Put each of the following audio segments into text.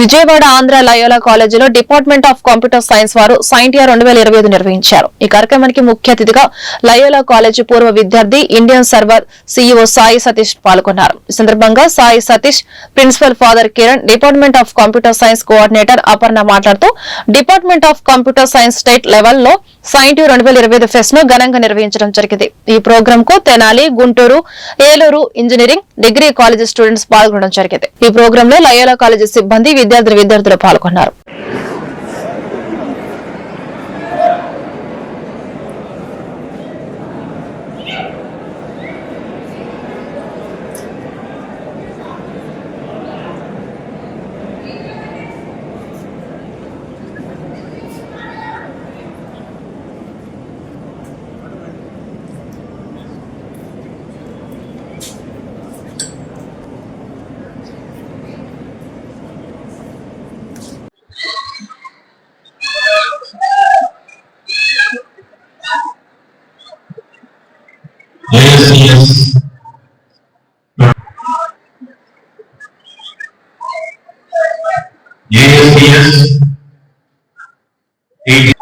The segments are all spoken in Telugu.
విజయవాడ ఆంధ్ర లయోలా కాలేజీలో డిపార్ట్మెంట్ ఆఫ్ కంప్యూటర్ సైన్స్ వారు సైంటియా రెండు వేల ఇరవై ఐదు నిర్వహించారు. ఈ కార్యక్రమానికి ముఖ్య అతిథిగా లయోలా కాలేజీ పూర్వ విద్యార్థి Indian server CEO Sai Satish పాల్గొన్నారు. ఈ సందర్భంగా Sai Satish principal father Kiran department of computer science coordinator Aparna మాట్లాడుతూ department of computer science state లెవెల్లో సైంటియా రెండు వేల ఇరవై ఐదు ఫెస్ట్ను ఘనంగా నిర్వహించడం జరిగింది. ఈ ప్రోగ్రామ్కు Tenali Guntur Eluru engineering degree college students పాల్గొనడం జరిగింది. ఈ ప్రోగ్రామ్లో లయోలా కాలేజీ సిబ్బంది విద్యార్థులు విద్యార్థులు పాల్గొన్నారు. Yes, yes. Yes, yes. Eight.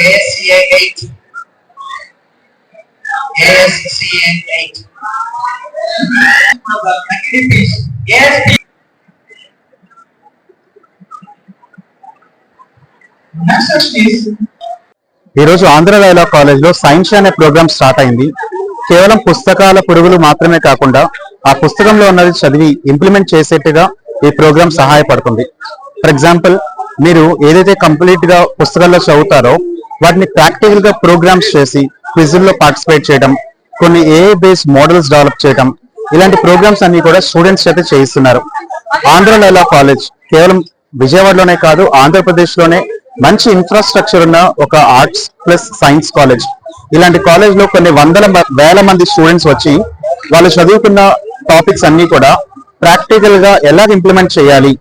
ASCA 8. ASCA 8. Yes. ఈరోజు ఆంధ్ర లైలా కాలేజ్లో సైన్స్ అనే ప్రోగ్రామ్ స్టార్ట్ అయింది. కేవలం పుస్తకాల పురుగులు మాత్రమే కాకుండా ఆ పుస్తకంలో ఉన్నది చదివి ఇంప్లిమెంట్ చేసేట్టుగా ఈ ప్రోగ్రామ్ సహాయపడుతుంది. ఫర్ ఎగ్జాంపుల్ మీరు ఏదైతే కంప్లీట్గా పుస్తకాల్లో చదువుతారో వాటిని ప్రాక్టికల్గా ప్రోగ్రామ్స్ చేసి క్విజుల్లో పార్టిసిపేట్ చేయడం కొన్ని ఏ బేస్ మోడల్స్ డెవలప్ చేయడం ఇలాంటి ప్రోగ్రామ్స్ అన్ని కూడా స్టూడెంట్స్ చేత చేయిస్తున్నారు. ఆంధ్ర లైలా కాలేజ్ కేవలం విజయవాడలోనే కాదు ఆంధ్రప్రదేశ్లోనే మంచి ఇన్ఫ్రాస్ట్రక్చర్ ఉన్న ఒక ఆర్ట్స్ ప్లస్ సైన్స్ కాలేజ్ ఇలాంటి కాలేజ్లో కొన్ని వందల వేల మంది స్టూడెంట్స్ వచ్చి వాళ్ళు చదువుకున్న టాపిక్స్ అన్ని కూడా ప్రాక్టికల్గా ఎలా ఇంప్లిమెంట్ చేయాలి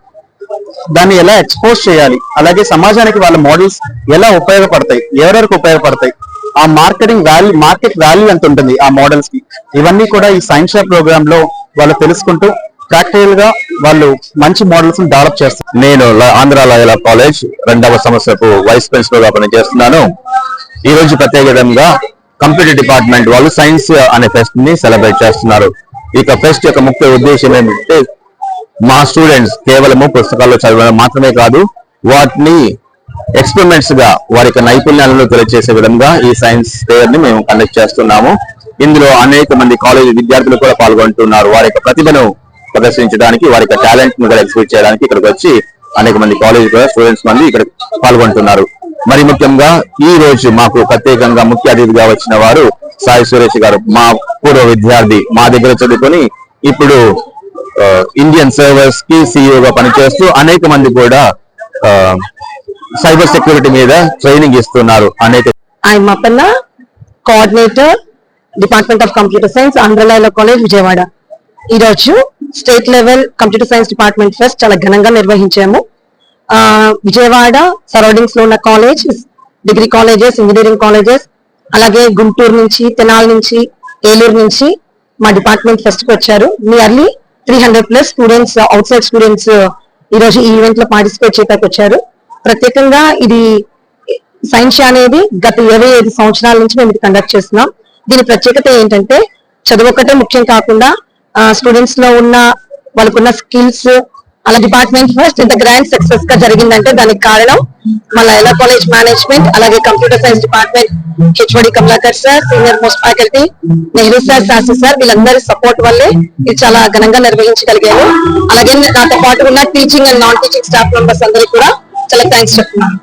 దాన్ని ఎలా ఎక్స్పోజ్ చేయాలి అలాగే సమాజానికి వాళ్ళ మోడల్స్ ఎలా ఉపయోగపడతాయి ఎవరెవరికి ఉపయోగపడతాయి ఆ మార్కెటింగ్ వాల్యూ మార్కెట్ వాల్యూ ఎంత ఉంటుంది ఆ మోడల్స్కి. ఇవన్నీ కూడా ఈ సైన్స్ షాప్ ప్రోగ్రామ్లో వాళ్ళు తెలుసుకుంటూ ప్రాక్టికల్గా వాళ్ళు మంచి మోడల్స్ డెవలప్ చేస్తారు. నేను ఆంధ్ర లాయల కాలేజ్ రెండవ సంవత్సరపు వైస్ ప్రిన్సిపల్గా పనిచేస్తున్నాను. ఈ రోజు ప్రత్యేక విధంగా కంప్యూటర్ డిపార్ట్మెంట్ వాళ్ళు సైన్స్ అనే ఫెస్ట్ని సెలబ్రేట్ చేస్తున్నారు. ఇక ఫెస్ట్ యొక్క ముఖ్య ఉద్దేశం ఏమిటంటే మా స్టూడెంట్స్ కేవలము పుస్తకాల్లో చదవడం మాత్రమే కాదు వాటిని ఎక్స్పెరిమెంట్స్గా వారి యొక్క నైపుణ్యాలను తెలియజేసే విధంగా ఈ సైన్స్ ఫేర్ని మేము కండక్ట్ చేస్తున్నాము. ఇందులో అనేక మంది కాలేజ్ విద్యార్థులు కూడా పాల్గొంటున్నారు. వారి యొక్క ప్రతిభను ప్రదర్శించడానికి వారి యొక్క టాలెంట్ను కూడా ఎగ్జిబిట్ చేయడానికి ఇక్కడికి వచ్చి అనేక మంది కాలేజ్ స్టూడెంట్స్ మంది ఇక్కడ పాల్గొంటున్నారు. మరి ముఖ్యంగా ఈ రోజు మాకు ప్రత్యేకంగా ముఖ్య అతిథిగా వచ్చిన వారు సాయి సురేష్ గారు మా పూర్వ విద్యార్థి మా దగ్గర చదువుకొని ఇప్పుడు ఇండియన్ సర్వర్స్కి సిఇఓగా పనిచేస్తూ అనేక మంది కూడా సైబర్ సెక్యూరిటీ మీద ట్రైనింగ్ ఇస్తున్నారు. అనేక ఆయన Mapalla, coordinator department of computer science ఆంధ్రలైలో college Vijayawada ఈరోజు state level computer science department fest చాలా ఘనంగా నిర్వహించాము. విజయవాడ సరౌండింగ్స్లో ఉన్న college degree colleges engineering colleges అలాగే గుంటూరు నుంచి తెనాల నుంచి ఏలూరు నుంచి మా డిపార్ట్మెంట్ ఫెస్ట్కి వచ్చారు. Nearly three hundred plus students outside students ఈ రోజు ఈ ఈవెంట్లో పార్టిసిపేట్ చేయడానికి వచ్చారు. ప్రత్యేకంగా ఇది సైన్స్ అనేది గత ఇరవై ఐదు సంవత్సరాల నుంచి మేము ఇది కండక్ట్ చేస్తున్నాం. దీని ప్రత్యేకత ఏంటంటే చదువు ఒకటే ముఖ్యం కాకుండా స్టూడెంట్స్లో ఉన్న వాళ్ళకున్న స్కిల్స్ అలా డిపార్ట్మెంట్ ఫస్ట్ ఇంత గ్రాండ్ సక్సెస్గా జరిగిందంటే దానికి కారణం మన ఎలా కాలేజ్ మేనేజ్మెంట్ అలాగే computer science department HOD Kamalakar sir senior most faculty Nehru sir Shastri sir వీళ్ళందరి సపోర్ట్ వల్లే ఇది చాలా ఘనంగా నిర్వహించగలిగాను అలాగే నాతో పాటు ఉన్న teaching and non teaching staff members అందరికీ కూడా చాలా థ్యాంక్స్ చెప్తున్నాను.